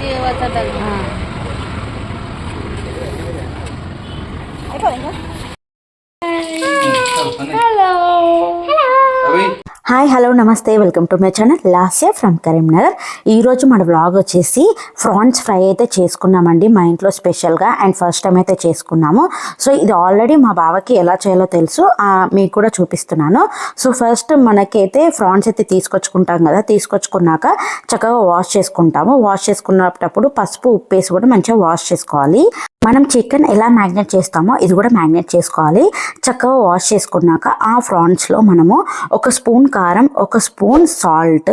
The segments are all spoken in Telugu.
देवाचा हां. Hi hello namaste. Welcome to my channel last year from Karimnagar ఈరోజు మన వ్లాగ్ వచ్చేసి ఫ్రాన్స్ ఫ్రై అయితే చేసుకున్నామండి. మా ఇంట్లో స్పెషల్గా అండ్ ఫస్ట్ టైం అయితే చేసుకున్నాము. సో ఇది ఆల్రెడీ మా బావకి ఎలా చేయాలో తెలుసు. మీకు కూడా చూపిస్తున్నాను. సో ఫస్ట్ మనకైతే ఫ్రాన్స్ అయితే తీసుకొచ్చుకుంటాం కదా. తీసుకొచ్చుకున్నాక చక్కగా వాష్ చేసుకుంటాము. వాష్ చేసుకున్నప్పుడు పసుపు ఉప్పు వేసి కూడా మంచిగా వాష్ చేసుకోవాలి. మనం చికెన్ ఎలా మ్యాగ్నేట్ చేస్తామో ఇది కూడా మ్యాగ్నేట్ చేసుకోవాలి. చక్కగా వాష్ చేసుకున్నాక ఆ ఫ్రాన్స్లో మనము ఒక స్పూన్ కారం ఒక స్పూన్ సాల్ట్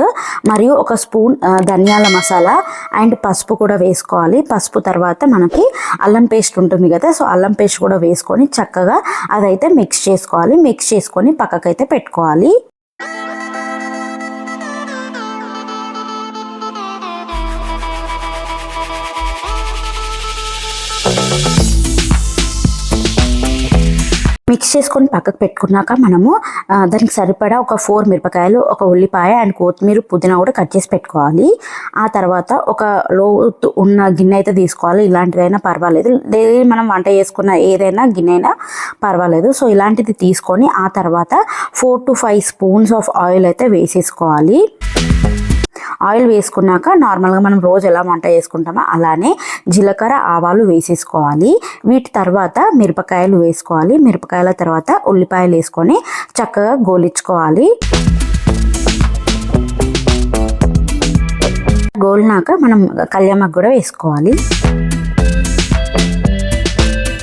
మరియు ఒక స్పూన్ ధనియాల మసాలా అండ్ పసుపు కూడా వేసుకోవాలి. పసుపు తర్వాత మనకి అల్లం పేస్ట్ ఉంటుంది కదా సో అల్లం పేస్ట్ కూడా వేసుకొని చక్కగా అదైతే మిక్స్ చేసుకోవాలి. మిక్స్ చేసుకొని పక్కకైతే పెట్టుకోవాలి. మిక్స్ చేసుకొని పక్కకు పెట్టుకున్నాక మనము దానికి సరిపడా ఒక ఫోర్ మిరపకాయలు ఒక ఉల్లిపాయ అండ్ కొత్తిమీర పుదీనా కూడా కట్ చేసి పెట్టుకోవాలి. ఆ తర్వాత ఒక లోతు ఉన్న గిన్నె అయితే తీసుకోవాలి. ఇలాంటిదైనా పర్వాలేదు. డైలీ మనం వంట చేసుకున్న ఏదైనా గిన్నె అయినా పర్వాలేదు. సో ఇలాంటిది తీసుకొని ఆ తర్వాత four to five spoons of oil అయితే వేసేసుకోవాలి. ఆయిల్ వేసుకున్నాక నార్మల్గా మనం రోజు ఎలా వంట చేసుకుంటామో అలానే జీలకర్ర ఆవాలు వేసేసుకోవాలి. వీటి తర్వాత మిరపకాయలు వేసుకోవాలి. మిరపకాయల తర్వాత ఉల్లిపాయలు వేసుకొని చక్కగా గోలించుకోవాలి. గోలినాక మనం కళ్యామాకు కూడా వేసుకోవాలి.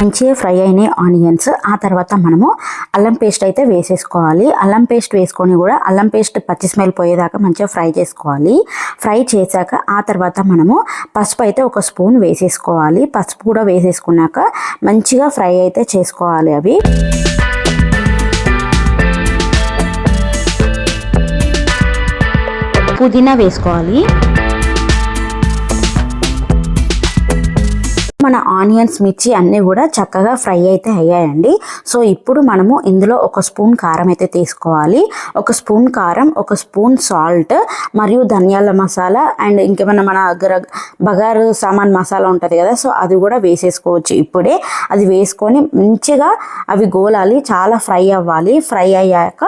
మంచిగా ఫ్రై అయినాయి ఆనియన్స్ ఆ తర్వాత మనము అల్లం పేస్ట్ అయితే వేసేసుకోవాలి. అల్లం పేస్ట్ వేసుకొని కూడా అల్లం పేస్ట్ పచ్చి స్మెల్ పోయేదాకా మంచిగా ఫ్రై చేసుకోవాలి. ఫ్రై చేశాక ఆ తర్వాత మనము పసుపు అయితే ఒక స్పూన్ వేసేసుకోవాలి. పసుపు కూడా వేసేసుకున్నాక మంచిగా ఫ్రై అయితే చేసుకోవాలి అవి. పుదీనా వేసుకోవాలి. మన ఆనియన్స్ మిర్చి అన్నీ కూడా చక్కగా ఫ్రై అయితే అయ్యాయండి. సో ఇప్పుడు మనము ఇందులో ఒక స్పూన్ కారం అయితే తీసుకోవాలి. ఒక స్పూన్ కారం ఒక స్పూన్ సాల్ట్ మరియు ధనియాల మసాలా అండ్ ఇంకేమైనా మన దగ్గర బగారు సామాన్ మసాలా ఉంటుంది కదా సో అది కూడా వేసేసుకోవచ్చు ఇప్పుడే. అది వేసుకొని మంచిగా అవి గోలాలి చాలా ఫ్రై అవ్వాలి. ఫ్రై అయ్యాక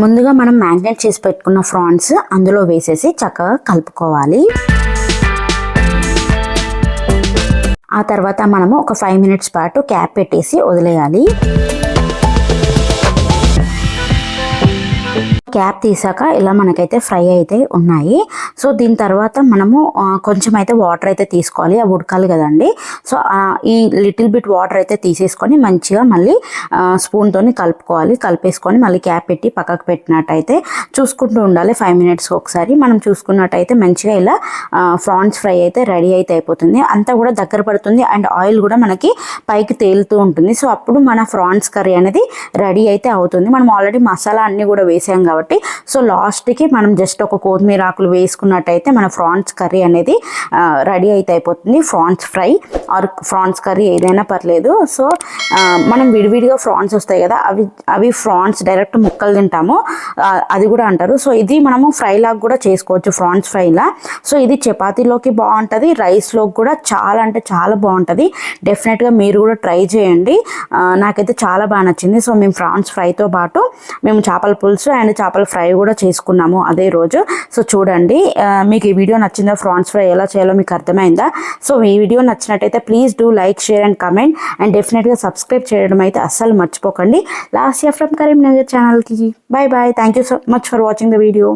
ముందుగా మనం మ్యాగ్నేట్ చేసి పెట్టుకున్న ఫ్రాన్స్ అందులో వేసేసి చక్కగా కలుపుకోవాలి. ఆ తర్వాత మనము ఒక ఫైవ్ మినిట్స్ పాటు క్యాప్ పెట్టేసి వదిలేయాలి. క్యాప్ తీసాక ఇలా మనకైతే ఫ్రై అయితే ఉన్నాయి. సో దీని తర్వాత మనము కొంచెం అయితే వాటర్ అయితే తీసుకోవాలి. అవి ఉడకాలి కదండి. సో ఈ లిటిల్ బిట్ వాటర్ అయితే తీసేసుకొని మంచిగా మళ్ళీ స్పూన్తో కలుపుకోవాలి. కలిపేసుకొని మళ్ళీ క్యాప్ పెట్టి పక్కకు పెట్టినట్టయితే చూసుకుంటూ ఉండాలి. ఫైవ్ మినిట్స్కి ఒకసారి మనం చూసుకున్నట్టయితే మంచిగా ఇలా ఫ్రాన్స్ ఫ్రై అయితే రెడీ అయితే అయిపోతుంది. అంతా కూడా దగ్గర పడుతుంది అండ్ ఆయిల్ కూడా మనకి పైకి తేలుతూ ఉంటుంది. సో అప్పుడు మన ఫ్రాన్స్ కర్రీ అనేది రెడీ అయితే అవుతుంది. మనం ఆల్రెడీ మసాలా అన్నీ కూడా వేసాం కాబట్టి సో లాస్ట్కి మనం జస్ట్ ఒక కొత్తిమీర ఆకులు వేసుకున్నట్టయితే మన ఫ్రాన్స్ కర్రీ అనేది రెడీ అయితే అయిపోతుంది. Prawns fry or prawns curry ఏదైనా పర్లేదు. సో మనం విడివిడిగా ఫ్రాన్స్ వస్తాయి కదా అవి అవి ఫ్రాన్స్ డైరెక్ట్ ముక్కలు తింటాము. అది కూడా అంటారు. సో ఇది మనము ఫ్రై లాగా కూడా చేసుకోవచ్చు ఫ్రాన్స్ ఫ్రైలా సో ఇది చపాతీలోకి బాగుంటుంది రైస్లోకి కూడా చాలా అంటే చాలా బాగుంటుంది. డెఫినెట్గా మీరు కూడా ట్రై చేయండి. నాకైతే చాలా బాగా నచ్చింది. సో మేము ఫ్రాన్స్ ఫ్రైతో పాటు మేము చేపల పులుసు అండ్ చేపల ఫ్రై కూడా చేసుకున్నాము అదే రోజు. సో చూడండి మీకు ఈ వీడియో నచ్చిందా ఫ్రాన్స్ ఫ్రై ఎలా చేయాలో మీకు అర్థమైందా? సో ఈ వీడియో నచ్చినట్టయితే please do like share and comment and డెఫినెట్గా సబ్స్క్రైబ్ చేయడం అయితే అస్సలు మర్చిపోకండి. లాస్ట్ ఇయర్ ఫ్రమ్ కరీంనగర్ ఛానల్కి bye bye thank you so much for watching the video